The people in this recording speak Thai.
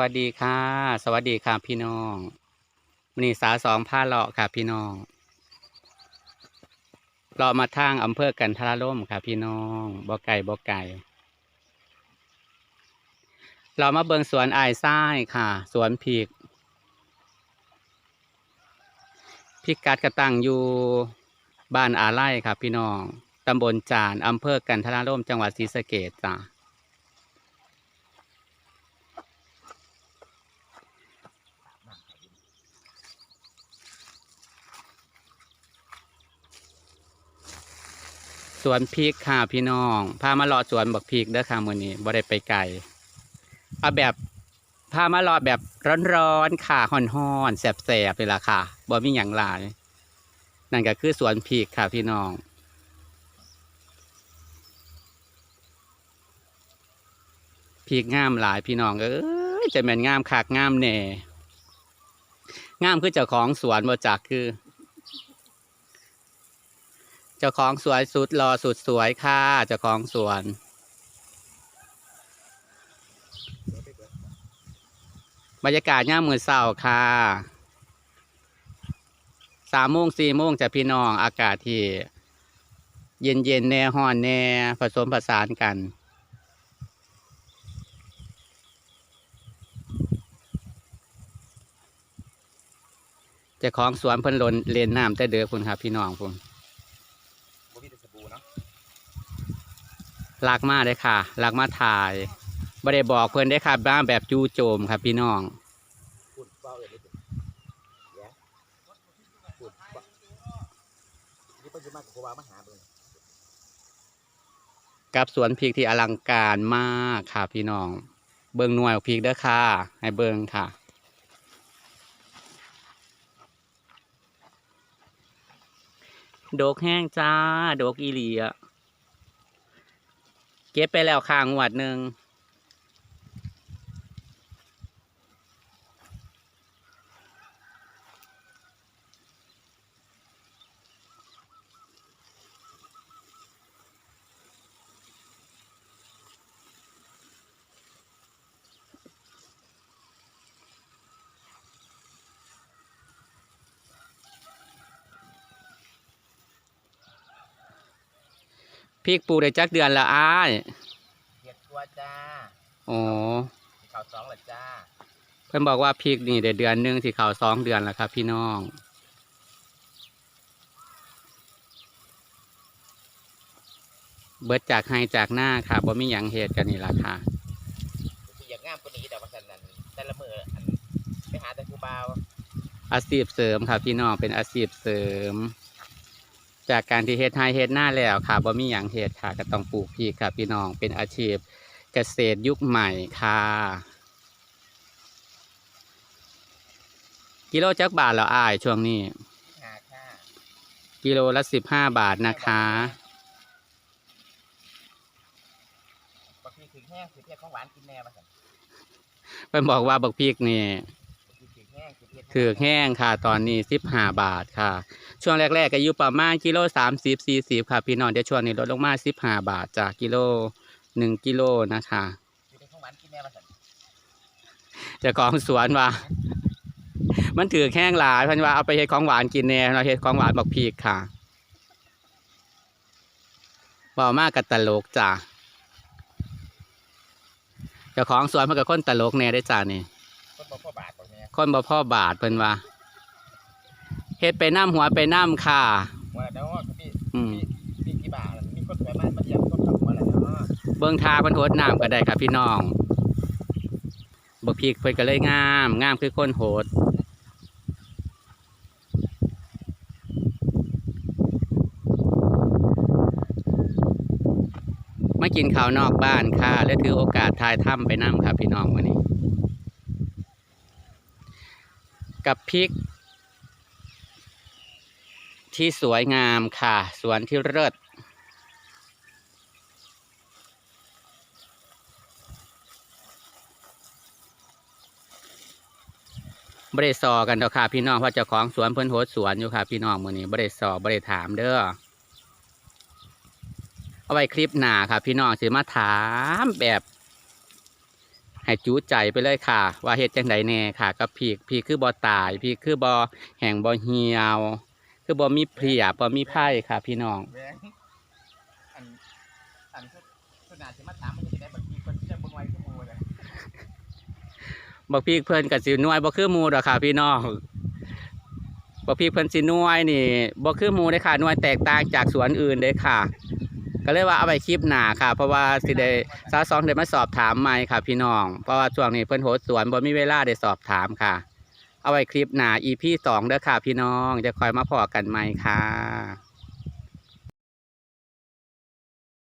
วัสดีค่ะ สวัสดีค่ะพี่น้องมนีสาสองผ้าเลาะค่ะพี่น้องเลาะมาทางอำเภอกันทาล่มค่ะพี่น้องบ่ไก่บ่ไก่เรามาเบิงสวนไอายซ้ายค่ะ สวนพริกพิกัดกระตังอยู่บ้านอาไล่ค่ะพี่น้องตำบลจานอำเภอกันทาล่มจังหวัดศรีสะเกษจ้ะ สวนพริกค่ะพี่น้อง พามาเลาะสวนบักพริกเด้อค่ะมื้อนี้บ่ได้ไปไกลเอาแบบพามาเลาะแบบร้อนๆค่ะฮ้อนๆแสบๆเลยล่ะค่ะบ่มีหยังหลายนั่นก็คือสวนพริกค่ะพี่น้องพริกงามหลายพี่น้องเอ้ยจะแม่นงามคักงามแหน่งามคือเจ้าของสวนบ่จักคือ เจ้าของสวยสุดรอสุดสวยค่ะเจ้าของสวนบรรยากาศย่ามมือเศร้าค่ะสามโมงสี่โมงจะพี่น้องอากาศที่ เย็นเย็นแน่ห้อนแน่ผสมผสานกันเจ้าของสวนเพิ่นลนเลนน้ำแต่เดือคุณครับพี่น้องผม บ่มีแต่สบู่เนาะ ลากมาเลยค่ะลากมาถ่ายบ่ได้บอกเพิ่นได้ค่ะบ้าแบบจูโจมครับพี่น้องกับสวนพริกที่อลังการมากค่ะพี่น้อง เบิ่งหน่วยพริกเด้อค่ะ ให้เบิ่งค่ะโดกแห้งจ้า โดกอีหลีอะ เก็บไปแล้วข้างวัดหนึ่ง พริกปลูกได้จักเดือนละอ้ายเกียดตัวจ้าอ๋อสีขาวสองละจ้า เพิ่นบอกว่าพริกนี่ได้เดือนหนึงสิเขาสองเดือนแล้วครับ พี่น้องเบิดจากให้จากหน้าค่ะบ่มีหยังเหตุกันนี่ล่ะค่ะที่อยากงามกว่านี้แต่ว่าสันนั้นแต่ละมืออันไปหาแต่กูบ่าวอาชีพเสริมค่ะพี่น้องเป็นอาชีพเสริม จากการที่เฮ็ดไร่เฮ็ดหน้าแล้วค่ะบ่มีหยังเฮ็ดค่ะก็ต้องปลูกพริกค่ะ พี่น้องเป็นอาชีพเกษตรยุคใหม่ค่ะ กิโลจักบาทแล้วอ้ายช่วงนี้หาค่ากิโลละสิบห้าบาทนะคะบางทีถึงแห้งคือเทียบของหวานกินแน่มาสันเพิ่นบอกว่าบักพริกนี่บางที ถือแห้งค่ะตอนนี้สิบห้าบาทค่ะ ช่วงแรกๆก็อยู่ประมาณกิโลสามสิบสี่สิบค่ะ พี่น้องเดี๋ยวช่วงนี้ลดลงมาสิบห้าบาทจากกิโลหนึ่งกิโลนะคะคือเทียบของหวานกินแน่มาสันเจ้าของสวนว่า มันถือแห้งหลายพันว่าเอาไปเฮ็ดของหวานกินแน่เราเฮ็ดของหวานบักพริกค่ะเบามากกับตลกจ้ะเจ้าของสวนมันกับคนตลกแน่ได้จ้านี่ คนบ่พ่อบาทเพิ่นว่าเฮ็ดไปน้ำหัวไปน้ำค่ะ ว่าแล้วว่าพี่อืม พี่พี่กี่บาทล่ะมีคนสวยมากมาเยี่ยมคนขับหัวแล้วเนาะเบิ่งทาเพิ่นโหดน้ำก็ได้ค่ะพี่น้องบักพริกเพิ่นก็เลยงาม งามคือคนโหด มากินข้าวนอกบ้านค่ะ และถือโอกาสทายถ้ำไปน้ำค่ะพี่น้องวันนี้ กับพริก ที่สวยงามค่ะ สวนที่เลิศบริสอกันเถอะค่ะพี่น้องเพราะเจ้าของสวนเพิ่นโหดสวนอยู่ค่ะ พี่น้องมือนี้บริสอบริถามเด้อเอาไว้คลิปหน้าค่ะ พี่น้องสิมาถามแบบ ให้จูใจไปเลยค่ะ ว่าเฮ็ดจังไดแน่ค่ะกับพีกพีกคือบ่ตายพีกคือบ่แห้งบ่เหี่ยว คือบ่มีเพลียบ่มีไผ่ค่ะ พี่น้องแหวงอันอันขนาดที่มาถามมันจะได้แบบมีคนที่จะบนไว้ขึ้นมูเลยบักพีกเพิ่นก็สิหน่วยบ่คือหมู่ดอกค่ะ พี่น้องบักพีกเพิ่นสิหน่วยนี่บ่คือหมู่เด้อค่ะหน่วยแตกต่างจากสวนอื่นเด้อค่ะ ก็เลยว่าเอาไปคลิปหนาค่ะ เพราะว่าสิได้สาวสองเด้มาสอบถามใหม่ค่ะ พี่น้อง เพราะว่าช่วงนี้เพิ่นโหดสวนบ่มีเวลาได้สอบถามค่ะ เอาไว้คลิปหนา EP สองเด้อค่ะ พี่น้องจะคอยมาพอกันใหม่ค่ะ